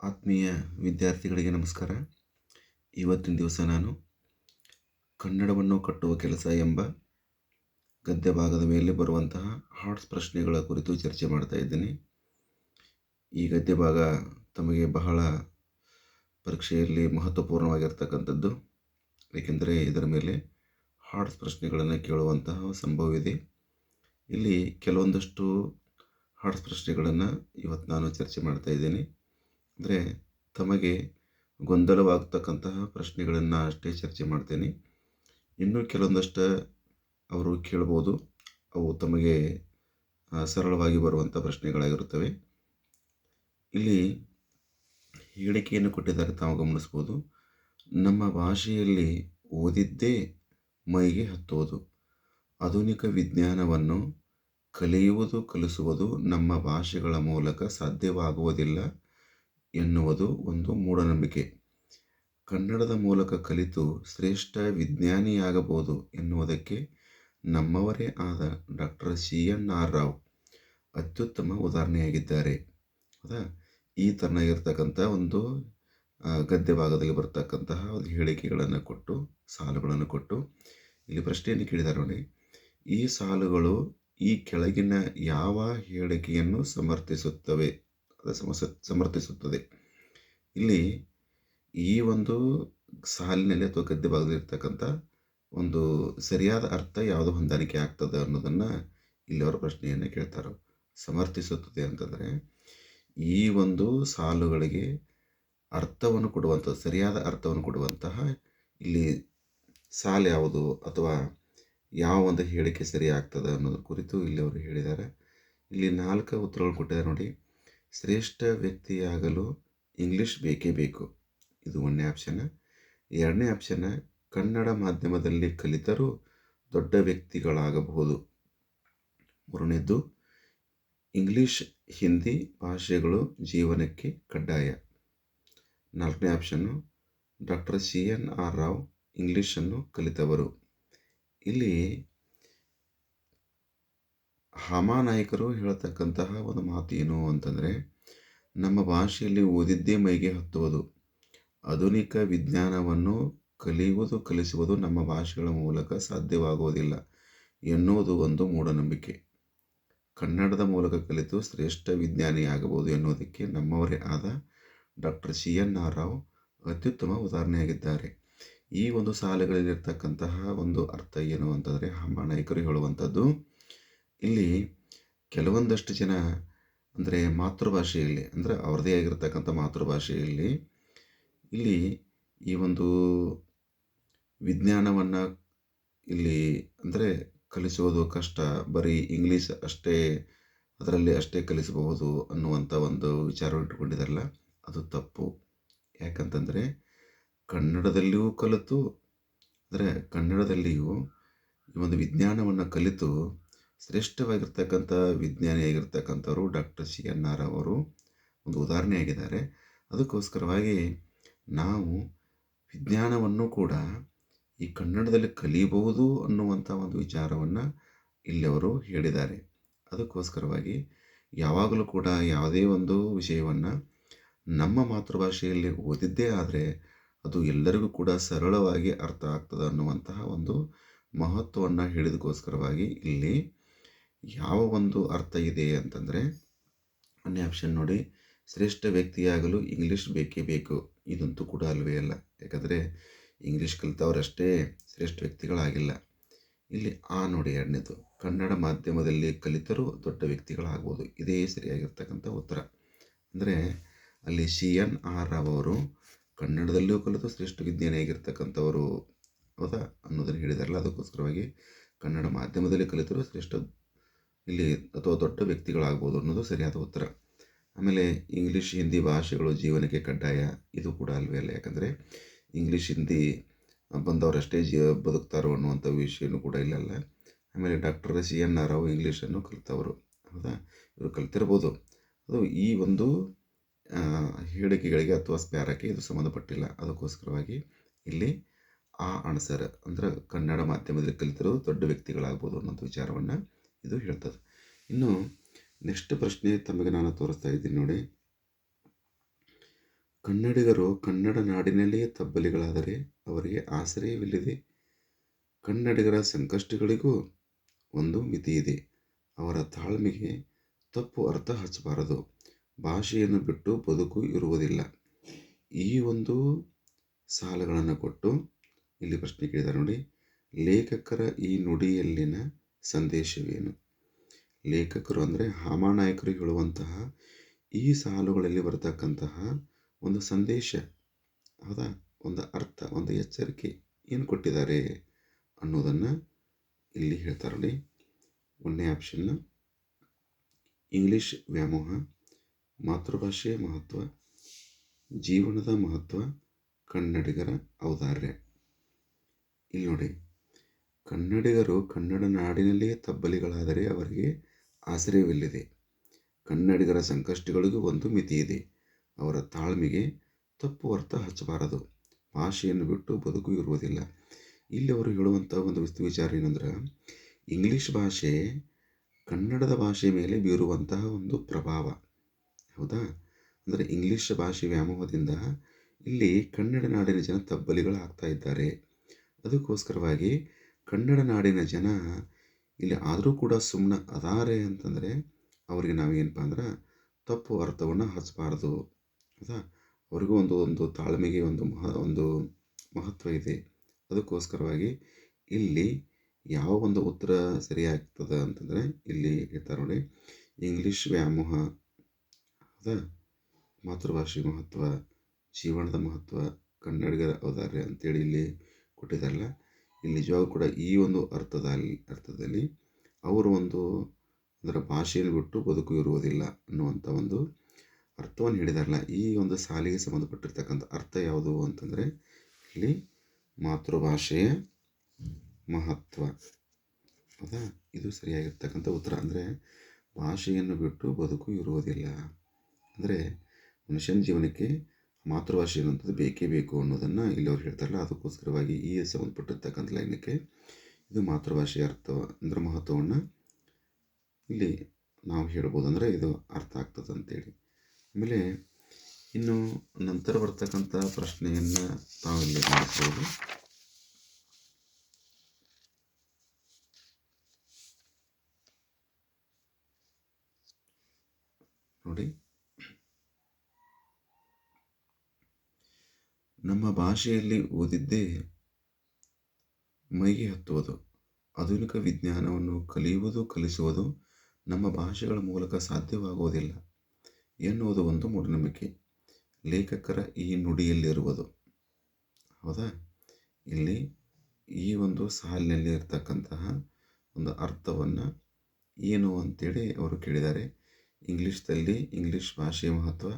ಆತ್ಮೀಯ ವಿದ್ಯಾರ್ಥಿಗಳಿಗೆ ನಮಸ್ಕಾರ. ಇವತ್ತಿನ ದಿವಸ ನಾನು ಕನ್ನಡವನ್ನು ಕಟ್ಟುವ ಕೆಲಸ ಎಂಬ ಗದ್ಯ ಭಾಗದ ಮೇಲೆ ಬರುವಂತಹ ಹಾಟ್ಸ್ ಪ್ರಶ್ನೆಗಳ ಕುರಿತು ಚರ್ಚೆ ಮಾಡ್ತಾ ಇದ್ದೀನಿ. ಈ ಗದ್ಯ ಭಾಗ ತಮಗೆ ಬಹಳ ಪರೀಕ್ಷೆಯಲ್ಲಿ ಮಹತ್ವಪೂರ್ಣವಾಗಿರ್ತಕ್ಕಂಥದ್ದು. ಏಕೆಂದರೆ ಇದರ ಮೇಲೆ ಹಾರ್ಟ್ಸ್ ಪ್ರಶ್ನೆಗಳನ್ನು ಕೇಳುವಂತಹ ಸಂಭವವಿದೆ ಇಲ್ಲಿ ಕೆಲವೊಂದಷ್ಟು ಹಾರ್ಟ್ಸ್ ಪ್ರಶ್ನೆಗಳನ್ನು ಇವತ್ತು ನಾನು ಚರ್ಚೆ ಮಾಡ್ತಾ ಇದ್ದೀನಿ. ಅಂದರೆ ತಮಗೆ ಗೊಂದಲವಾಗ್ತಕ್ಕಂತಹ ಪ್ರಶ್ನೆಗಳನ್ನು ಅಷ್ಟೇ ಚರ್ಚೆ ಮಾಡ್ತೇನೆ. ಇನ್ನೂ ಕೆಲವೊಂದಷ್ಟು ಅವರು ಕೇಳ್ಬೋದು. ಅವು ತಮಗೆ ಸರಳವಾಗಿ ಬರುವಂಥ ಪ್ರಶ್ನೆಗಳಾಗಿರುತ್ತವೆ. ಇಲ್ಲಿ ಹೇಳಿಕೆಯನ್ನು ಕೊಟ್ಟಿದ್ದಾರೆ, ತಾವು ಗಮನಿಸ್ಬೋದು. ನಮ್ಮ ಭಾಷೆಯಲ್ಲಿ ಓದಿದ್ದೇ ಮೈಗೆ ಹತ್ತುವುದು. ಆಧುನಿಕ ವಿಜ್ಞಾನವನ್ನು ಕಲಿಯುವುದು, ಕಲಿಸುವುದು ನಮ್ಮ ಭಾಷೆಗಳ ಮೂಲಕ ಸಾಧ್ಯವಾಗುವುದಿಲ್ಲ. ಎನ್ನುವುದು ಒಂದು ಮೂಢನಂಬಿಕೆ. ಕನ್ನಡದ ಮೂಲಕ ಕಲಿತು ಶ್ರೇಷ್ಠ ವಿಜ್ಞಾನಿಯಾಗಬಹುದು ಎನ್ನುವುದಕ್ಕೆ ನಮ್ಮವರೇ ಆದ doctor C. N. R. Rao ಅತ್ಯುತ್ತಮ ಉದಾಹರಣೆಯಾಗಿದ್ದಾರೆ. ಹೌದಾ? ಈ ತನ್ನಾಗಿರ್ತಕ್ಕಂಥ ಒಂದು ಗದ್ಯ ಭಾಗದಲ್ಲಿ ಬರ್ತಕ್ಕಂತಹ ಒಂದು ಹೇಳಿಕೆಗಳನ್ನು ಕೊಟ್ಟು, ಸಾಲುಗಳನ್ನು ಕೊಟ್ಟು ಇಲ್ಲಿ ಪ್ರಶ್ನೆಯನ್ನು ಕೇಳಿದ್ದಾರೆ ನೋಡಿ. ಈ ಸಾಲುಗಳು ಈ ಕೆಳಗಿನ ಯಾವ ಹೇಳಿಕೆಯನ್ನು ಸಮರ್ಥಿಸುತ್ತವೆ? ಅದು ಸಮರ್ಥಿಸುತ್ತದೆ. ಇಲ್ಲಿ ಈ ಒಂದು ಸಾಲಿನಲ್ಲಿ ಅಥವಾ ಗದ್ದೆ ಭಾಗದಲ್ಲಿ ಒಂದು ಸರಿಯಾದ ಅರ್ಥ ಯಾವುದು ಹೊಂದಾಣಿಕೆ ಆಗ್ತದೆ ಅನ್ನೋದನ್ನು ಇಲ್ಲಿ ಅವರು ಪ್ರಶ್ನೆಯನ್ನು ಕೇಳ್ತಾರೆ. ಸಮರ್ಥಿಸುತ್ತದೆ ಅಂತಂದರೆ ಈ ಒಂದು ಸಾಲುಗಳಿಗೆ ಅರ್ಥವನ್ನು ಕೊಡುವಂಥ, ಸರಿಯಾದ ಅರ್ಥವನ್ನು ಕೊಡುವಂತಹ ಇಲ್ಲಿ ಸಾಲು ಯಾವುದು ಅಥವಾ ಯಾವ ಒಂದು ಹೇಳಿಕೆ ಸರಿ ಆಗ್ತದೆ ಅನ್ನೋದ್ರ ಕುರಿತು ಇಲ್ಲಿ ಅವರು ಹೇಳಿದ್ದಾರೆ. ಇಲ್ಲಿ ನಾಲ್ಕು ಉತ್ತರಗಳು ಕೊಟ್ಟಿದ್ದಾರೆ ನೋಡಿ. ಶ್ರೇಷ್ಠ ವ್ಯಕ್ತಿಯಾಗಲು ಇಂಗ್ಲಿಷ್ ಬೇಕೇ ಬೇಕು. ಇದು ಒಂದನೇ ಆಪ್ಷನ್ ಎರಡನೇ ಆಪ್ಷನ್ ಕನ್ನಡ ಮಾಧ್ಯಮದಲ್ಲಿ ಕಲಿತರೂ ದೊಡ್ಡ ವ್ಯಕ್ತಿಗಳಾಗಬಹುದು. ಮೂರನೇದ್ದು ಇಂಗ್ಲಿಷ್ ಹಿಂದಿ ಭಾಷೆಗಳು ಜೀವನಕ್ಕೆ ಕಡ್ಡಾಯ. ನಾಲ್ಕನೇ option doctor C N R Rao ಇಂಗ್ಲೀಷನ್ನು ಕಲಿತವರು. ಇಲ್ಲಿ ಹಾಮಾನಾಯಕರು ಹೇಳತಕ್ಕಂತಹ ಒಂದು ಮಾತು ಏನು ಅಂತಂದರೆ, ನಮ್ಮ ಭಾಷೆಯಲ್ಲಿ ಓದಿದ್ದೇ ಮೈಗೆ ಹತ್ತುವುದು. ಆಧುನಿಕ ವಿಜ್ಞಾನವನ್ನು ಕಲಿಯುವುದು, ಕಲಿಸುವುದು ನಮ್ಮ ಭಾಷೆಗಳ ಮೂಲಕ ಸಾಧ್ಯವಾಗುವುದಿಲ್ಲ ಎನ್ನುವುದು ಒಂದು ಮೂಢನಂಬಿಕೆ. ಕನ್ನಡದ ಮೂಲಕ ಕಲಿತು ಶ್ರೇಷ್ಠ ವಿಜ್ಞಾನಿಯಾಗಬಹುದು ಎನ್ನುವುದಕ್ಕೆ ನಮ್ಮವರೇ ಆದ doctor C. N. R. Rao ಅತ್ಯುತ್ತಮ ಉದಾಹರಣೆಯಾಗಿದ್ದಾರೆ. ಈ ಒಂದು ಸಾಲುಗಳಲ್ಲಿರ್ತಕ್ಕಂತಹ ಒಂದು ಅರ್ಥ ಏನು ಅಂತಂದರೆ ನಾಯಕರು ಹೇಳುವಂಥದ್ದು ಇಲ್ಲಿ ಕೆಲವೊಂದಷ್ಟು ಜನ ಅಂದರೆ ಮಾತೃಭಾಷೆಯಲ್ಲಿ, ಅಂದರೆ ಅವ್ರದ್ದೇ ಆಗಿರ್ತಕ್ಕಂಥ ಮಾತೃಭಾಷೆಯಲ್ಲಿ ಇಲ್ಲಿ ಈ ಒಂದು ವಿಜ್ಞಾನವನ್ನು ಇಲ್ಲಿ ಅಂದರೆ ಕಲಿಸುವುದು ಕಷ್ಟ. ಬರೀ ಇಂಗ್ಲೀಷ್ ಅಷ್ಟೇ, ಅದರಲ್ಲಿ ಅಷ್ಟೇ ಕಲಿಸಬಹುದು ಅನ್ನುವಂಥ ಒಂದು ವಿಚಾರವನ್ನು ಇಟ್ಕೊಂಡಿದ್ದಾರಲ್ಲ ಅದು ತಪ್ಪು. ಯಾಕಂತಂದರೆ ಕನ್ನಡದಲ್ಲಿಯೂ ಕಲಿತು, ಅಂದರೆ ಕನ್ನಡದಲ್ಲಿಯೂ ಈ ಒಂದು ವಿಜ್ಞಾನವನ್ನು ಕಲಿತು ಶ್ರೇಷ್ಠವಾಗಿರ್ತಕ್ಕಂಥ ವಿಜ್ಞಾನಿಯಾಗಿರ್ತಕ್ಕಂಥವರು ಡಾಕ್ಟರ್ ಸಿ ಎನ್ ಆರ್ ಅವರು ಒಂದು ಉದಾಹರಣೆಯಾಗಿದ್ದಾರೆ ಅದಕ್ಕೋಸ್ಕರವಾಗಿ ನಾವು ವಿಜ್ಞಾನವನ್ನು ಕೂಡ ಈ ಕನ್ನಡದಲ್ಲಿ ಕಲಿಯಬಹುದು ಅನ್ನುವಂಥ ಒಂದು ವಿಚಾರವನ್ನು ಇಲ್ಲಿ ಅವರು ಹೇಳಿದ್ದಾರೆ. ಅದಕ್ಕೋಸ್ಕರವಾಗಿ ಯಾವಾಗಲೂ ಕೂಡ ಯಾವುದೇ ಒಂದು ವಿಷಯವನ್ನು ನಮ್ಮ ಮಾತೃಭಾಷೆಯಲ್ಲಿ ಓದಿದ್ದೇ ಆದರೆ ಅದು ಎಲ್ಲರಿಗೂ ಕೂಡ ಸರಳವಾಗಿ ಅರ್ಥ ಆಗ್ತದೆ ಅನ್ನುವಂತಹ ಒಂದು ಮಹತ್ವವನ್ನು ಹೇಳಿದಕ್ಕೋಸ್ಕರವಾಗಿ ಇಲ್ಲಿ ಯಾವ ಒಂದು ಅರ್ಥ ಇದೆ ಅಂತಂದರೆ ಅನ್ಯ ಆಪ್ಷನ್ ನೋಡಿ, ಶ್ರೇಷ್ಠ ವ್ಯಕ್ತಿಯಾಗಲು ಇಂಗ್ಲೀಷ್ ಬೇಕೇ ಬೇಕು. ಇದಂತೂ ಕೂಡ ಅಲ್ವೇ ಅಲ್ಲ. ಯಾಕಂದರೆ ಇಂಗ್ಲೀಷ್ ಕಲಿತವರಷ್ಟೇ ಶ್ರೇಷ್ಠ ವ್ಯಕ್ತಿಗಳಾಗಿಲ್ಲ. ಇಲ್ಲಿ ಆ ನೋಡಿ ಎರಡನೇದು. ಕನ್ನಡ ಮಾಧ್ಯಮದಲ್ಲಿ ಕಲಿತರೂ ದೊಡ್ಡ ವ್ಯಕ್ತಿಗಳಾಗ್ಬೋದು. ಇದೇ ಸರಿಯಾಗಿರ್ತಕ್ಕಂಥ ಉತ್ತರ. ಅಂದರೆ, ಅಲ್ಲಿ ಸಿ ಎನ್ ಆರ್ ರಾವ್ ಅವರು ಕನ್ನಡದಲ್ಲೂ ಕಲಿತು ಶ್ರೇಷ್ಠ ವಿಜ್ಞಾನಿಯಾಗಿರ್ತಕ್ಕಂಥವರು ಹೌದಾ ಅನ್ನೋದನ್ನು ಹೇಳಿದಾರಲ್ಲ, ಅದಕ್ಕೋಸ್ಕರವಾಗಿ ಕನ್ನಡ ಮಾಧ್ಯಮದಲ್ಲಿ ಕಲಿತರೂ ಶ್ರೇಷ್ಠ ಇಲ್ಲಿ ಅಥವಾ ದೊಡ್ಡ ವ್ಯಕ್ತಿಗಳಾಗ್ಬೋದು ಅನ್ನೋದು ಸರಿಯಾದ ಉತ್ತರ. ಆಮೇಲೆ ಇಂಗ್ಲೀಷ್, ಹಿಂದಿ ಭಾಷೆಗಳು ಜೀವನಕ್ಕೆ ಕಡ್ಡಾಯ. ಇದು ಕೂಡ ಅಲ್ವೇ ಅಲ್ಲ. ಯಾಕಂದರೆ ಇಂಗ್ಲೀಷ್, ಹಿಂದಿ ಬಂದವರಷ್ಟೇ ಜೀವ ಬದುಕ್ತಾರೋ ಅನ್ನುವಂಥ ವಿಷಯನೂ ಕೂಡ ಇಲ್ಲಲ್ಲ ಆಮೇಲೆ doctor C N R Rao ಇಂಗ್ಲೀಷನ್ನು ಕಲಿತವರು. ಹೌದಾ? ಇವರು ಕಲಿತಿರ್ಬೋದು. ಅದು ಈ ಒಂದು ಹೇಳಿಕೆಗಳಿಗೆ ಅಥವಾ ಸ್ಪ್ಯಾರಕ್ಕೆ ಇದು ಸಂಬಂಧಪಟ್ಟಿಲ್ಲ. ಅದಕ್ಕೋಸ್ಕರವಾಗಿ ಇಲ್ಲಿ ಆ ಅಣಸರ್ ಅಂದ್ರೆ ಕನ್ನಡ ಮಾಧ್ಯಮದಲ್ಲಿ ಕಲಿತಿರೋ ದೊಡ್ಡ ವ್ಯಕ್ತಿಗಳಾಗ್ಬೋದು ಅನ್ನೋದು ವಿಚಾರವನ್ನು ಇದು ಹೇಳ್ತದೆ. ಇನ್ನು ನೆಕ್ಸ್ಟ್ ಪ್ರಶ್ನೆ ತಮಗೆ ನಾನು ತೋರಿಸ್ತಾ ಇದ್ದೀನಿ ನೋಡಿ. ಕನ್ನಡಿಗರು ಕನ್ನಡ ನಾಡಿನಲ್ಲಿಯೇ ತಬ್ಬಲಿಗಳಾದರೆ ಅವರಿಗೆ ಆಶ್ರಯವಿಲ್ಲದೆ ಕನ್ನಡಿಗರ ಸಂಕಷ್ಟಗಳಿಗೂ ಒಂದು ಮಿತಿ ಇದೆ. ಅವರ ತಾಳ್ಮೆಗೆ ತಪ್ಪು ಅರ್ಥ ಹಚ್ಚಬಾರದು. ಭಾಷೆಯನ್ನು ಬಿಟ್ಟು ಬದುಕು ಇರುವುದಿಲ್ಲ. ಈ ಒಂದು ಸಾಲಗಳನ್ನು ಕೊಟ್ಟು ಇಲ್ಲಿ ಪ್ರಶ್ನೆ ಕೇಳಿದ್ದಾರೆ ನೋಡಿ. ಲೇಖಕರ ಈ ನುಡಿಯಲ್ಲಿನ ಸಂದೇಶವೇನು? ಲೇಖಕರು ಅಂದರೆ ಹಾಮಾನಾಯಕರು ಹೇಳುವಂತಹ ಈ ಸಾಲುಗಳಲ್ಲಿ ಬರತಕ್ಕಂತಹ ಒಂದು ಸಂದೇಶ, ಹೌದಾ? ಒಂದು ಅರ್ಥ, ಒಂದು ಎಚ್ಚರಿಕೆ ಏನು ಕೊಟ್ಟಿದ್ದಾರೆ ಅನ್ನೋದನ್ನು ಇಲ್ಲಿ ಹೇಳ್ತಾರೆ ನೋಡಿ ಒಂದನೇ ಆಪ್ಷನ್ ಇಂಗ್ಲಿಷ್ ವ್ಯಾಮೋಹ, ಮಾತೃಭಾಷೆಯ ಮಹತ್ವ, ಜೀವನದ ಮಹತ್ವ, ಕನ್ನಡಿಗರ ಔದಾರ್ಯ. ಇಲ್ಲಿ ನೋಡಿ. ಕನ್ನಡಿಗರು ಕನ್ನಡ ನಾಡಿನಲ್ಲಿಯೇ ತಬ್ಬಲಿಗಳಾದರೆ ಅವರಿಗೆ ಆಶ್ರಯವಿಲ್ಲಿದೆ. ಕನ್ನಡಿಗರ ಸಂಕಷ್ಟಗಳಿಗೂ ಒಂದು ಮಿತಿ ಇದೆ ಅವರ ತಾಳ್ಮೆಗೆ ತಪ್ಪು ಅರ್ಥ ಹಚ್ಚಬಾರದು. ಭಾಷೆಯನ್ನು ಬಿಟ್ಟು ಬದುಕು ಇರುವುದಿಲ್ಲ. ಇಲ್ಲಿ ಅವರು ಹೇಳುವಂಥ ಒಂದು ವಿಸ್ತು ವಿಚಾರ ಏನಂದ್ರೆ, ಇಂಗ್ಲೀಷ್ ಭಾಷೆ ಕನ್ನಡದ ಭಾಷೆ ಮೇಲೆ ಬೀರುವಂತಹ ಒಂದು ಪ್ರಭಾವ. ಹೌದಾ? ಅಂದರೆ ಇಂಗ್ಲೀಷ್ ಭಾಷೆ ವ್ಯಾಮೋಹದಿಂದ ಇಲ್ಲಿ ಕನ್ನಡ ನಾಡಿನ ಜನ ತಬ್ಬಲಿಗಳಾಗ್ತಾ ಇದ್ದಾರೆ. ಅದಕ್ಕೋಸ್ಕರವಾಗಿ ಕನ್ನಡ ನಾಡಿನ ಜನ ಇಲ್ಲಿ ಆದರೂ ಕೂಡ ಸುಮ್ಮನೆ ಅದಾರೆ ಅಂತಂದರೆ ಅವರಿಗೆ ನಾವೇನಪ್ಪ ಅಂದ್ರೆ ತಪ್ಪು ಅರ್ಥವನ್ನು ಹಚ್ಚಬಾರ್ದು ಆಯಿತಾ? ಅವ್ರಿಗೂ ಒಂದು ಒಂದು ತಾಳ್ಮೆಗೆ ಒಂದು ಮಹ, ಒಂದು ಮಹತ್ವ ಇದೆ. ಅದಕ್ಕೋಸ್ಕರವಾಗಿ ಇಲ್ಲಿ ಯಾವ ಒಂದು ಉತ್ತರ ಸರಿಯಾಗ್ತದೆ ಅಂತಂದರೆ ಇಲ್ಲಿ ಹೇಳ್ತಾರೆ ನೋಡಿ, ಇಂಗ್ಲೀಷ್ ವ್ಯಾಮೋಹ. ಹೌದಾ ಮಾತೃಭಾಷೆ ಮಹತ್ವ, ಜೀವನದ ಮಹತ್ವ, ಕನ್ನಡಿಗರ ಔದಾರ್ಯ ಅಂತೇಳಿ ಇಲ್ಲಿ ಕೊಟ್ಟಿದ್ದಾರಲ್ಲ ಇಲ್ಲಿ ನಿಜವಾಗೂ ಕೂಡ ಈ ಒಂದು ಅರ್ಥದಲ್ಲಿ ಅರ್ಥದಲ್ಲಿ ಅವರು ಒಂದು ಅದರ ಭಾಷೆಯನ್ನು ಬಿಟ್ಟು ಬದುಕು ಇರುವುದಿಲ್ಲ ಅನ್ನುವಂಥ ಒಂದು ಅರ್ಥವನ್ನು ಹೇಳಿದಾರಲ್ಲ. ಈ ಒಂದು ಸಾಲಿಗೆ ಸಂಬಂಧಪಟ್ಟಿರ್ತಕ್ಕಂಥ ಅರ್ಥ ಯಾವುದು ಅಂತಂದರೆ ಇಲ್ಲಿ ಮಾತೃಭಾಷೆಯ ಮಹತ್ವ. ಹೌದಾ? ಇದು ಸರಿಯಾಗಿರ್ತಕ್ಕಂಥ ಉತ್ತರ. ಅಂದರೆ ಭಾಷೆಯನ್ನು ಬಿಟ್ಟು ಬದುಕು ಇರುವುದಿಲ್ಲ. ಅಂದರೆ ಮನುಷ್ಯನ ಜೀವನಕ್ಕೆ ಮಾತೃಭಾಷೆ ಅನ್ನೋದು ಬೇಕೇ ಬೇಕು ಅನ್ನೋದನ್ನು ಇಲ್ಲಿ ಅವ್ರು ಹೇಳ್ತಾರಲ್ಲ, ಅದಕ್ಕೋಸ್ಕರವಾಗಿ ಈ ಸಂಬಂಧಪಟ್ಟಿರ್ತಕ್ಕಂಥ ಲೈನಕ್ಕೆ ಇದು ಮಾತೃಭಾಷೆಯ ಅರ್ಥ ಅಂದರೆ ಮಹತ್ವವನ್ನು ಇಲ್ಲಿ ನಾವು ಹೇಳ್ಬೋದು ಅಂದರೆ ಇದು ಅರ್ಥ ಆಗ್ತದೆ ಅಂತೇಳಿ. ಆಮೇಲೆ ಇನ್ನು ನಂತರ ಬರ್ತಕ್ಕಂಥ ಪ್ರಶ್ನೆಯನ್ನು ತಾವಿಲ್ಲಿ ಮಾಡಿಸ್ಬೋದು ನೋಡಿ. ನಮ್ಮ ಭಾಷೆಯಲ್ಲಿ ಓದಿದ್ದೇ ಮೈಗೆ ಹತ್ತುವುದು. ಆಧುನಿಕ ವಿಜ್ಞಾನವನ್ನು ಕಲಿಯುವುದು, ಕಲಿಸುವುದು ನಮ್ಮ ಭಾಷೆಗಳ ಮೂಲಕ ಸಾಧ್ಯವಾಗುವುದಿಲ್ಲ ಎನ್ನುವುದು ಒಂದು ಮೂಢನಂಬಿಕೆ. ಲೇಖಕರ ಈ ನುಡಿಯಲ್ಲಿರುವುದು. ಹೌದಾ? ಇಲ್ಲಿ ಈ ಒಂದು ಸಾಲಿನಲ್ಲಿ ಇರ್ತಕ್ಕಂತಹ ಒಂದು ಅರ್ಥವನ್ನು ಏನು ಅಂತೇಳಿ ಅವರು ಕೇಳಿದ್ದಾರೆ. ಇಂಗ್ಲೀಷ್ದಲ್ಲಿ ಇಂಗ್ಲೀಷ್ ಭಾಷೆಯ ಮಹತ್ವ,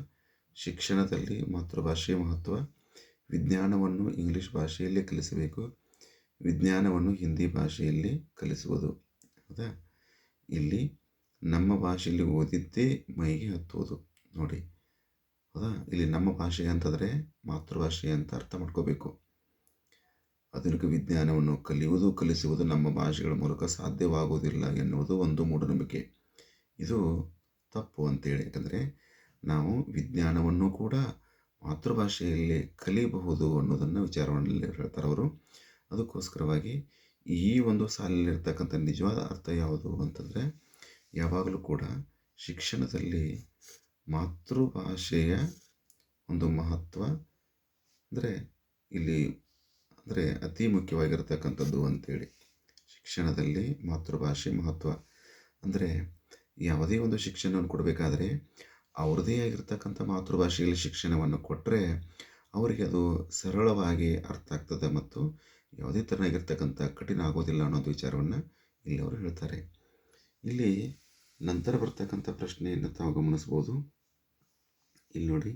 ಶಿಕ್ಷಣದಲ್ಲಿ ಮಾತೃಭಾಷೆಯ ಮಹತ್ವ ವಿಜ್ಞಾನವನ್ನು ಇಂಗ್ಲೀಷ್ ಭಾಷೆಯಲ್ಲೇ ಕಲಿಸಬೇಕು. ವಿಜ್ಞಾನವನ್ನು ಹಿಂದಿ ಭಾಷೆಯಲ್ಲಿ ಕಲಿಸುವುದು. ಹೌದಾ? ಇಲ್ಲಿ ನಮ್ಮ ಭಾಷೆಯಲ್ಲಿ ಓದಿದ್ದೇ ಮೈಗೆ ಹತ್ತುವುದು. ನೋಡಿ. ಹೌದಾ? ಇಲ್ಲಿ ನಮ್ಮ ಭಾಷೆ ಅಂತಂದರೆ ಮಾತೃಭಾಷೆ ಅಂತ ಅರ್ಥ ಮಾಡ್ಕೋಬೇಕು. ಆಧುನಿಕ ವಿಜ್ಞಾನವನ್ನು ಕಲಿಯುವುದು, ಕಲಿಸುವುದು ನಮ್ಮ ಭಾಷೆಗಳ ಮೂಲಕ ಸಾಧ್ಯವಾಗುವುದಿಲ್ಲ ಎನ್ನುವುದು ಒಂದು ಮೂಢನಂಬಿಕೆ. ಇದು ತಪ್ಪು ಅಂತೇಳಿ. ಯಾಕಂದರೆ ನಾವು ವಿಜ್ಞಾನವನ್ನು ಕೂಡ ಮಾತೃಭಾಷೆಯಲ್ಲಿ ಕಲಿಯಬಹುದು ಅನ್ನೋದನ್ನು ವಿಚಾರವನ್ನು ಹೇಳ್ತಾರೆ ಅವರು. ಅದಕ್ಕೋಸ್ಕರವಾಗಿ ಈ ಒಂದು ಸಾಲಲ್ಲಿರ್ತಕ್ಕಂಥ ನಿಜವಾದ ಅರ್ಥ ಯಾವುದು ಅಂತಂದರೆ, ಯಾವಾಗಲೂ ಕೂಡ ಶಿಕ್ಷಣದಲ್ಲಿ ಮಾತೃಭಾಷೆಯ ಒಂದು ಮಹತ್ವ ಅಂದರೆ ಇಲ್ಲಿ ಅಂದರೆ ಅತಿ ಮುಖ್ಯವಾಗಿರ್ತಕ್ಕಂಥದ್ದು ಅಂತೇಳಿ. ಶಿಕ್ಷಣದಲ್ಲಿ ಮಾತೃಭಾಷೆ ಮಹತ್ವ. ಅಂದರೆ ಯಾವುದೇ ಒಂದು ಶಿಕ್ಷಣವನ್ನು ಕೊಡಬೇಕಾದ್ರೆ ಅವ್ರದ್ದೇ ಆಗಿರ್ತಕ್ಕಂಥ ಮಾತೃಭಾಷೆಯಲ್ಲಿ ಶಿಕ್ಷಣವನ್ನು ಕೊಟ್ಟರೆ ಅವರಿಗೆ ಅದು ಸರಳವಾಗಿ ಅರ್ಥ ಆಗ್ತದೆ ಮತ್ತು ಯಾವುದೇ ಥರನಾಗಿರ್ತಕ್ಕಂಥ ಕಠಿಣ ಆಗೋದಿಲ್ಲ ಅನ್ನೋದು ವಿಚಾರವನ್ನು ಇಲ್ಲಿ ಅವರು ಹೇಳ್ತಾರೆ. ಇಲ್ಲಿ ನಂತರ ಬರ್ತಕ್ಕಂಥ ಪ್ರಶ್ನೆಯನ್ನು ತಾವು ಗಮನಿಸ್ಬೋದು. ಇಲ್ಲಿ ನೋಡಿ,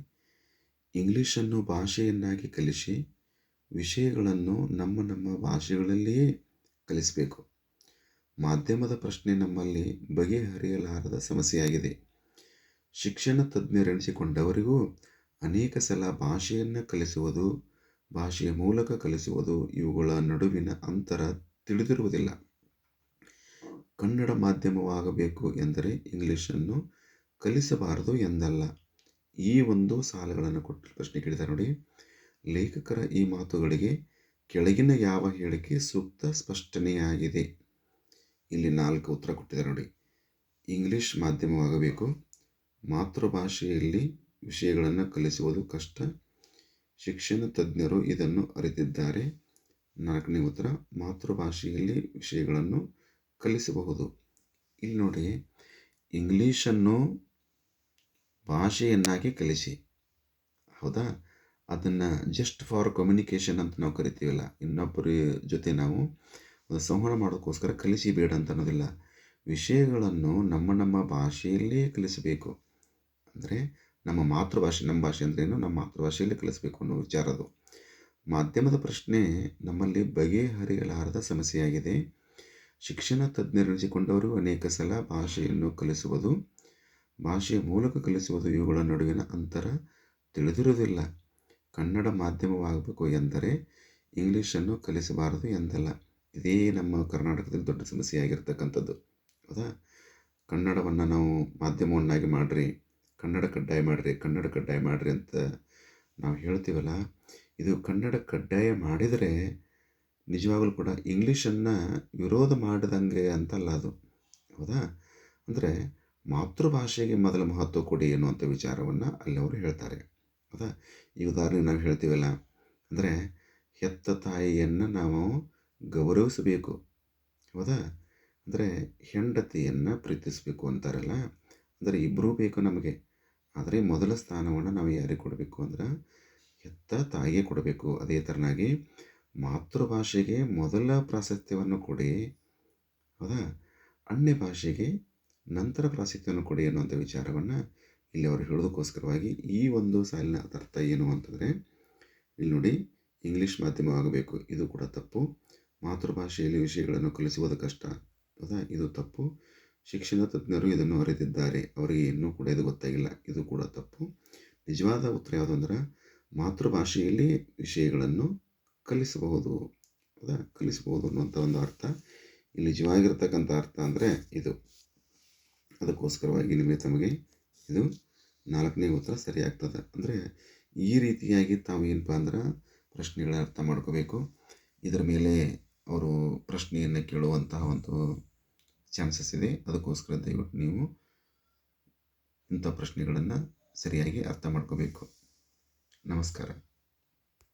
ಇಂಗ್ಲೀಷನ್ನು ಭಾಷೆಯನ್ನಾಗಿ ಕಲಿಸಿ ವಿಷಯಗಳನ್ನು ನಮ್ಮ ನಮ್ಮ ಭಾಷೆಗಳಲ್ಲಿಯೇ ಕಲಿಸಬೇಕು. ಮಾಧ್ಯಮದ ಪ್ರಶ್ನೆ ನಮ್ಮಲ್ಲಿ ಬಗೆಹರಿಯಲಾರದ ಸಮಸ್ಯೆಯಾಗಿದೆ. ಶಿಕ್ಷಣ ತಜ್ಞರೆನಿಸಿಕೊಂಡವರಿಗೂ ಅನೇಕ ಸಲ ಭಾಷೆಯನ್ನು ಕಲಿಸುವುದು, ಭಾಷೆಯ ಮೂಲಕ ಕಲಿಸುವುದು ಇವುಗಳ ನಡುವಿನ ಅಂತರ ತಿಳಿದಿರುವುದಿಲ್ಲ. ಕನ್ನಡ ಮಾಧ್ಯಮವಾಗಬೇಕು ಎಂದರೆ ಇಂಗ್ಲೀಷನ್ನು ಕಲಿಸಬಾರದು ಎಂದಲ್ಲ. ಈ ಒಂದು ಸಾಲುಗಳನ್ನು ಕೊಟ್ಟು ಪ್ರಶ್ನೆ ಕೇಳಿದ ನೋಡಿ. ಲೇಖಕರ ಈ ಮಾತುಗಳಿಗೆ ಕೆಳಗಿನ ಯಾವ ಹೇಳಿಕೆ ಸೂಕ್ತ ಸ್ಪಷ್ಟನೆಯಾಗಿದೆ? ಇಲ್ಲಿ ನಾಲ್ಕು ಉತ್ತರ ಕೊಟ್ಟಿದ್ದಾರೆ ನೋಡಿ. ಇಂಗ್ಲಿಷ್ ಮಾಧ್ಯಮವಾಗಬೇಕು. ಮಾತೃಭಾಷೆಯಲ್ಲಿ ವಿಷಯಗಳನ್ನು ಕಲಿಸುವುದು ಕಷ್ಟ. ಶಿಕ್ಷಣ ತಜ್ಞರು ಇದನ್ನು ಅರಿತಿದ್ದಾರೆ. ನಾಲ್ಕನೇ ಉತ್ತರ, ಮಾತೃಭಾಷೆಯಲ್ಲಿ ವಿಷಯಗಳನ್ನು ಕಲಿಸಬಹುದು. ಇಲ್ಲಿ ನೋಡಿ, ಇಂಗ್ಲೀಷನ್ನು ಭಾಷೆಯನ್ನಾಗಿ ಕಲಿಸಿ. ಹೌದಾ? ಅದನ್ನು ಜಸ್ಟ್ ಫಾರ್ ಕಮ್ಯುನಿಕೇಷನ್ ಅಂತ ನಾವು ಕರಿತೀವಲ್ಲ, ಇನ್ನೊಬ್ಬರ ಜೊತೆ ನಾವು ಸಂವಹನ ಮಾಡೋಕ್ಕೋಸ್ಕರ ಕಲಿಸಿ ಬೇಡ ಅಂತ ಅನ್ನೋದಿಲ್ಲ. ವಿಷಯಗಳನ್ನು ನಮ್ಮ ನಮ್ಮ ಭಾಷೆಯಲ್ಲೇ ಕಲಿಸಬೇಕು. ಅಂದರೆ ನಮ್ಮ ಮಾತೃಭಾಷೆ, ನಮ್ಮ ಭಾಷೆ ಅಂದ್ರೇನು ನಮ್ಮ ಮಾತೃಭಾಷೆಯಲ್ಲಿ ಕಲಿಸಬೇಕು ಅನ್ನೋ ವಿಚಾರ ಅದು. ಮಾಧ್ಯಮದ ಪ್ರಶ್ನೆ, ನಮ್ಮಲ್ಲಿ ಬಗೆಹರಿಯಲಾರದ ಸಮಸ್ಯೆಯಾಗಿದೆ. ಶಿಕ್ಷಣ ತಜ್ಞರೆನಿಸಿಕೊಂಡವರು ಅನೇಕ ಸಲ ಭಾಷೆಯನ್ನು ಕಲಿಸುವುದು, ಭಾಷೆಯ ಮೂಲಕ ಕಲಿಸುವುದು ಇವುಗಳ ನಡುವಿನ ಅಂತರ ತಿಳಿದಿರುವುದಿಲ್ಲ. ಕನ್ನಡ ಮಾಧ್ಯಮವಾಗಬೇಕು ಎಂದರೆ ಇಂಗ್ಲೀಷನ್ನು ಕಲಿಸಬಾರದು ಎಂದಲ್ಲ. ಇದೇ ನಮ್ಮ ಕರ್ನಾಟಕದಲ್ಲಿ ದೊಡ್ಡ ಸಮಸ್ಯೆಯಾಗಿರ್ತಕ್ಕಂಥದ್ದು. ಹೌದಾ? ಕನ್ನಡವನ್ನು ನಾವು ಮಾಧ್ಯಮವನ್ನಾಗಿ ಮಾಡಿರಿ. ಕನ್ನಡ ಕಡ್ಡಾಯ ಮಾಡಿರಿ ಕನ್ನಡ ಕಡ್ಡಾಯ ಮಾಡಿರಿ ಅಂತ ನಾವು ಹೇಳ್ತೀವಲ್ಲ, ಇದು ಕನ್ನಡ ಕಡ್ಡಾಯ ಮಾಡಿದರೆ ನಿಜವಾಗಲೂ ಕೂಡ ಇಂಗ್ಲೀಷನ್ನು ವಿರೋಧ ಮಾಡಿದಂಗೆ ಅಂತಲ್ಲ ಅದು. ಹೌದಾ? ಅಂದರೆ ಮಾತೃಭಾಷೆಗೆ ಮೊದಲ ಮಹತ್ವ ಕೊಡಿ ಎನ್ನುವಂಥ ವಿಚಾರವನ್ನು ಅಲ್ಲಿ ಅವರು ಹೇಳ್ತಾರೆ. ಹೌದಾ? ಈ ಉದಾಹರಣೆ ನಾವು ಹೇಳ್ತೀವಲ್ಲ, ಅಂದರೆ ಹೆತ್ತ ತಾಯಿಯನ್ನು ನಾವು ಗೌರವಿಸಬೇಕು. ಹೌದಾ? ಅಂದರೆ ಹೆಂಡತಿಯನ್ನು ಪ್ರೀತಿಸಬೇಕು ಅಂತಾರಲ್ಲ, ಅಂದರೆ ಇಬ್ಬರೂ ಬೇಕು ನಮಗೆ. ಆದರೆ ಮೊದಲ ಸ್ಥಾನವನ್ನು ನಾವು ಯಾರಿಗೆ ಕೊಡಬೇಕು ಅಂದ್ರೆ ಹೆತ್ತ ತಾಯಿಗೆ ಕೊಡಬೇಕು. ಅದೇ ಥರನಾಗಿ ಮಾತೃಭಾಷೆಗೆ ಮೊದಲ ಪ್ರಾಶಸ್ತ್ಯವನ್ನು ಕೊಡಿ. ಹೌದಾ? ಅನ್ಯ ಭಾಷೆಗೆ ನಂತರ ಪ್ರಾಶಸ್ತ್ಯವನ್ನು ಕೊಡಿ ಅನ್ನುವಂಥ ವಿಚಾರವನ್ನು ಇಲ್ಲಿ ಅವರು ಹೇಳೋದಕ್ಕೋಸ್ಕರವಾಗಿ ಈ ಒಂದು ಸಾಲಿನ ಅರ್ಥ ಏನು ಅಂತಂದರೆ, ಇಲ್ಲಿ ನೋಡಿ ಇಂಗ್ಲೀಷ್ ಮಾಧ್ಯಮವಾಗಬೇಕು. ಇದು ಕೂಡ ತಪ್ಪು. ಮಾತೃಭಾಷೆಯಲ್ಲಿ ವಿಷಯಗಳನ್ನು ಕಲಿಸುವುದು ಕಷ್ಟ. ಹೌದಾ? ಇದು ತಪ್ಪು. ಶಿಕ್ಷಣ ತಜ್ಞರು ಇದನ್ನು ಅರಿತಿದ್ದಾರೆ. ಅವರಿಗೆ ಇನ್ನೂ ಕೂಡ ಇದು ಗೊತ್ತಾಗಿಲ್ಲ. ಇದು ಕೂಡ ತಪ್ಪು. ನಿಜವಾದ ಉತ್ತರ ಯಾವುದು ಅಂದ್ರೆ, ಮಾತೃಭಾಷೆಯಲ್ಲಿ ವಿಷಯಗಳನ್ನು ಕಲಿಸಬಹುದು. ಹೌದಾ ಕಲಿಸಬಹುದು ಅನ್ನುವಂಥ ಒಂದು ಅರ್ಥ. ಇಲ್ಲಿ ನಿಜವಾಗಿರ್ತಕ್ಕಂಥ ಅರ್ಥ ಅಂದರೆ ಇದು. ಅದಕ್ಕೋಸ್ಕರವಾಗಿ ನಿಮಗೆ ತಮಗೆ ಇದು ನಾಲ್ಕನೇ ಉತ್ತರ ಸರಿಯಾಗ್ತದೆ. ಅಂದರೆ ಈ ರೀತಿಯಾಗಿ ತಾವು ಏನಪ್ಪ ಅಂದ್ರೆ ಪ್ರಶ್ನೆಗಳ ಅರ್ಥ ಮಾಡ್ಕೋಬೇಕು. ಇದರ ಮೇಲೆ ಅವರು ಪ್ರಶ್ನೆಯನ್ನು ಕೇಳುವಂತಹ ಒಂದು ಚಾನ್ಸಸ್ ಇದೆ. ಅದಕ್ಕೋಸ್ಕರ ದಯವಿಟ್ಟು ನೀವು ಇಂಥ ಪ್ರಶ್ನೆಗಳನ್ನು ಸರಿಯಾಗಿ ಅರ್ಥ ಮಾಡ್ಕೋಬೇಕು. ನಮಸ್ಕಾರ.